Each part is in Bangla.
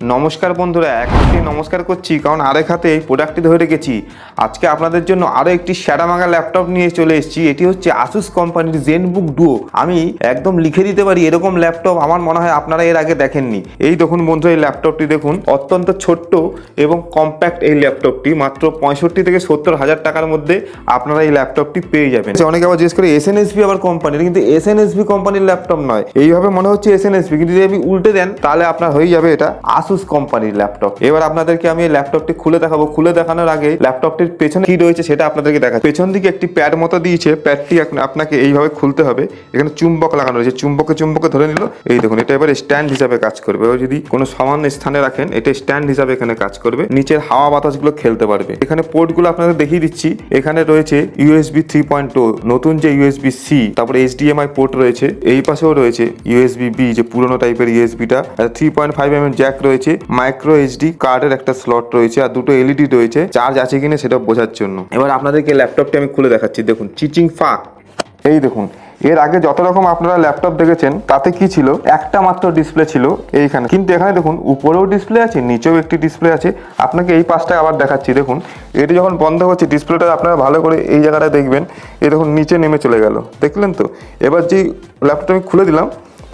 নমস্কার বন্ধুরা, এক হাতে নমস্কার করছি, কারণ আরেক হাতে এই প্রোডাক্টটি ধরে রেখেছি। আজকে আপনাদের জন্য আরও একটি শ্যাডামাঙ্গা ল্যাপটপ নিয়ে চলে এসেছি, এটি হচ্ছে আসুস কোম্পানির জেনবুক ডুও আমি একদম লিখে দিতে পারি, এরকম ল্যাপটপ আমার মনে হয় আপনারা এর আগে দেখেননি। এই দেখুন বন্ধু এই ল্যাপটপটি দেখুন, অত্যন্ত ছোট্ট এবং কম্প্যাক্ট এই ল্যাপটপটি মাত্র পঁয়ষট্টি থেকে সত্তর হাজার টাকার মধ্যে আপনারা এই ল্যাপটপটি পেয়ে যাবেন। অনেকে আবার জিজ্ঞেস করে এস এন এসবি আবার কোম্পানির কিন্তু এস এন এসবি কোম্পানির ল্যাপটপ নয়। এইভাবে মনে হচ্ছে এস এন এসবি কিন্তু যদি আপনি উল্টে দেন, তাহলে আপনার হয়ে যাবে এটা আসুস কোম্পানির ল্যাপটপ এবার আপনাদেরকে আমি ল্যাপটপটি খুলে দেখাবো। খুলে দেখানোর আগে ল্যাপটপটির পেছনে কি রয়েছে সেটা আপনাদেরকে দেখা পেছন দিকে একটি প্যাড মতো দিয়েছে। প্যাডটি আপনাকে এইভাবে খুলতে হবে। এখানে চুম্বক লাগানো রয়েছে। চুম্বকে চুম্বকে ধরে নিল। এই দেখুন, এটা এবার স্ট্যান্ড হিসাবে কাজ করবে। যদি কোনো সামান্য স্থানে রাখেন, এটা স্ট্যান্ড হিসাবে এখানে কাজ করবে। নিচের হাওয়া বাতাসগুলো খেলতে পারবে। এখানে পোর্টগুলো আপনাদের দেখিয়ে দিচ্ছি। এখানে রয়েছে ইউএসবি থ্রি পয়েন্ট টু নতুন যে ইউএসবি সি তারপরে এইচডিএমআই পোর্ট রয়েছে। এই পাশেও রয়েছে ইউএসবি বি যে পুরোনো টাইপের ইউএসবিটা three point five M jack রয়েছে। মাইক্রো এইচডি কার্ডের একটা স্লট রয়েছে আর দুটো এলইডি রয়েছে চার্জ আছে কিনা সেটা বোঝার জন্য। এবার আপনাদেরকে ল্যাপটপটি আমি খুলে দেখাচ্ছি। দেখুন, চিচিং ফাঁক এই দেখুন, এর আগে যত রকম আপনারা ল্যাপটপ দেখেছেন, তাতে কি ছিল? একটা মাত্র ডিসপ্লে ছিল এইখানে। কিন্তু এখানে দেখুন, উপরেও ডিসপ্লে আছে, নিচেও একটি ডিসপ্লে আছে। আপনাকে এই পাশটা আবার দেখাচ্ছি। দেখুন, এটি যখন বন্ধ হচ্ছে ডিসপ্লেটা আপনারা ভালো করে এই জায়গাটা দেখবেন। এই দেখুন, নিচে নেমে চলে গেল। দেখলেন তো? এবার যে ল্যাপটপ আমি খুলে দিলাম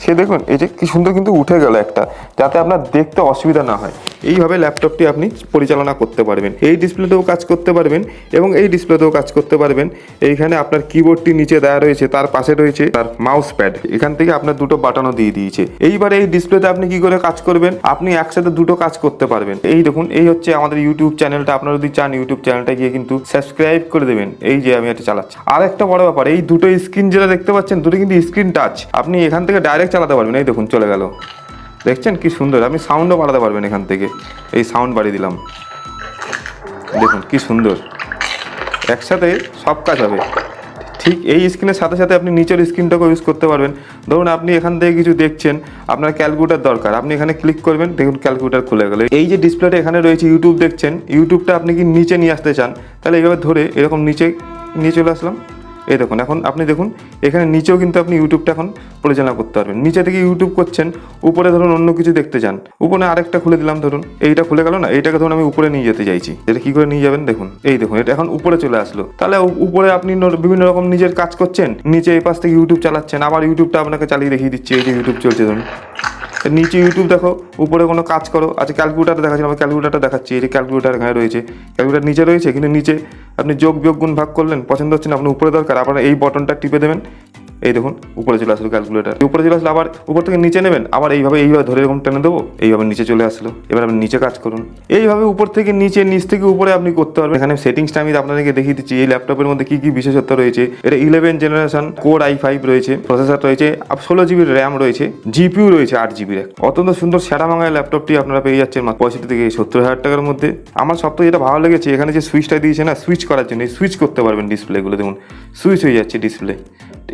সে দেখুন, এই যে কি সুন্দর কিন্তু উঠে গেল একটা, যাতে আপনার দেখতে অসুবিধা না হয়। এইভাবে ল্যাপটপটি আপনি পরিচালনা করতে পারবেন। এই ডিসপ্লেতেও কাজ করতে পারবেন এবং এই ডিসপ্লেতেও কাজ করতে পারবেন। এইখানে আপনার কিবোর্ডটি নিচে দেওয়া রয়েছে, তার পাশে রয়েছে তার মাউস প্যাড এখান থেকে আপনার দুটো বাটনও দিয়ে দিয়েছে। এইবার এই ডিসপ্লেতে আপনি কি করে কাজ করবেন? আপনি একসাথে দুটো কাজ করতে পারবেন। এই দেখুন, এই হচ্ছে আমাদের ইউটিউব চ্যানেলটা আপনারা যদি চান ইউটিউব চ্যানেলটা গিয়ে কিন্তু সাবস্ক্রাইব করে দেবেন। এই যে আমি এটা চালাচ্ছি। আর একটা বড় ব্যাপার, এই দুটো স্ক্রিন যেটা দেখতে পাচ্ছেন, দুটো কিন্তু স্ক্রিন টাচ আপনি এখান থেকে ডাইরেক্ট চালাতে পারবেন। এই দেখুন, চলে গেল। দেখছেন কি সুন্দর? আপনি সাউন্ডও বাড়াতে পারবেন এখান থেকে। এই সাউন্ড বাড়িয়ে দিলাম। দেখুন কি সুন্দর। একসাথে সব কাজ হবে। ঠিক এই স্ক্রিনের সাথে সাথে আপনি নিচের স্ক্রিনটাকেও ইউজ করতে পারবেন। ধরুন আপনি এখান থেকে কিছু দেখছেন, আপনার ক্যালকুলেটার দরকার। আপনি এখানে ক্লিক করবেন, দেখুন ক্যালকুলেটার খুলে গেল। এই যে ডিসপ্লেটা এখানে রয়েছে ইউটিউব দেখছেন ইউটিউবটা আপনি কি নিচে নিয়ে আসতে চান, তাহলে এইভাবে ধরে এরকম নিচে, নিয়ে চলে আসলাম। এই দেখুন, এখন আপনি দেখুন, এখানে নিচেও কিন্তু আপনি ইউটিউবটা এখন পরিচালনা করতে পারবেন। নিচে থেকে ইউটিউব করছেন, উপরে ধরুন অন্য কিছু দেখতে চান উপরে আরেকটা খুলে দিলাম, ধরুন, এইটা খুলে গেল না, এইটাকে ধরুন আমি উপরে নিয়ে যেতে চাইছি। এটা কি করে নিয়ে যাবেন? দেখুন, এই দেখুন, এটা এখন উপরে চলে আসলো। তাহলে উপরে আপনি বিভিন্ন রকম নিজের কাজ করছেন, নিচে এই পাশ থেকে ইউটিউব চালাচ্ছেন, আবার ইউটিউবটা আপনাকে চালিয়ে দেখিয়ে দিচ্ছি, এই যে ইউটিউব চলছে, ধরুন। নিচে ইউটিউব দেখো, উপরে কোনো কাজ করো। আচ্ছা ক্যালকুলেটার দেখাচ্ছি আমার ক্যালকুলেটারটা দেখাচ্ছি, এই যে ক্যালকুলেটার এখানে রয়েছে। ক্যালকুলেটার নিচে রয়েছে, কিন্তু নিচে আপনি যোগ, বিয়োগ, গুণ ভাগ করলেন, পছন্দ হচ্ছে না, আপনার উপরে দরকার, আপনারা এই বটনটা টিপে দেবেন। এই দেখুন, উপরে চলে আসলো ক্যালকুলেটার উপরে চলে আসলো আবার উপর থেকে নিচে নেবেন, আবার এইভাবে এইভাবে ধরে এরকম টেনে দেবো, এইভাবে নিচে চলে আসলো। এবার আপনি নিচে কাজ করুন। এইভাবে উপর থেকে নিচে, নিচ থেকে উপরে আপনি করতে পারবেন। এখানে সেটিংসটা আমি আপনাদেরকে দেখিয়ে দিচ্ছি, এই ল্যাপটপের মধ্যে কি কি বিশেষত্ব রয়েছে। এটা eleven generation core i five রয়েছে প্রসেসর রয়েছে ষোলো জিবির র্যাম রয়েছে জিপিউ রয়েছে আট জিবির অত্যন্ত সুন্দর সেরা মাঙ্গায় ল্যাপটপটি আপনারা পেয়ে যাচ্ছেন পঁয়ষট্টি থেকে সত্তর হাজার টাকার মধ্যে। আমার সব থেকে যেটা ভালো লেগেছে, এখানে যে সুইচটা দিয়েছে না সুইচ করার জন্য সুইচ করতে পারবেন ডিসপ্লেগুলো দেখুন। সুইচ হয়ে যাচ্ছে ডিসপ্লে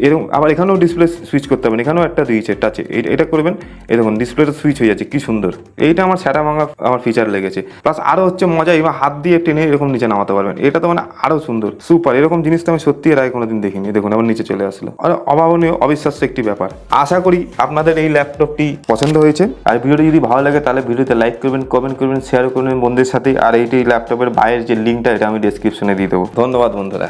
এরকম আবার এখানেও ডিসপ্লে সুইচ করতে পারবেন এখানেও একটা দিয়েছে টাচে এটা করবেন, এই দেখুন ডিসপ্লেটা সুইচ হয়ে যাচ্ছে, কি সুন্দর। এইটা আমার সেটা ভাঙা আমার ফিচার লেগেছে। প্লাস আরও হচ্ছে মজা, এবার হাত দিয়ে টেনে এরকম নিচে নামাতে পারবেন। এটা তো মানে আরও সুন্দর সুপার এরকম জিনিস তো আমি সত্যি এর আগে কোনোদিন দেখিনি। দেখুন, আবার নিচে চলে আসলো। আর অভাবনীয়, অবিশ্বাস্য একটি ব্যাপার। আশা করি আপনাদের এই ল্যাপটপটি পছন্দ হয়েছে। আর ভিডিওটি যদি ভালো লাগে, তাহলে ভিডিওতে লাইক করবেন কমেন্ট করবেন শেয়ার করবেন বন্ধুদের সাথে। আর এইটি ল্যাপটপের বাইরের যে লিঙ্কটা এটা আমি ডেসক্রিপশনে দিয়ে দেবো। ধন্যবাদ বন্ধুরা।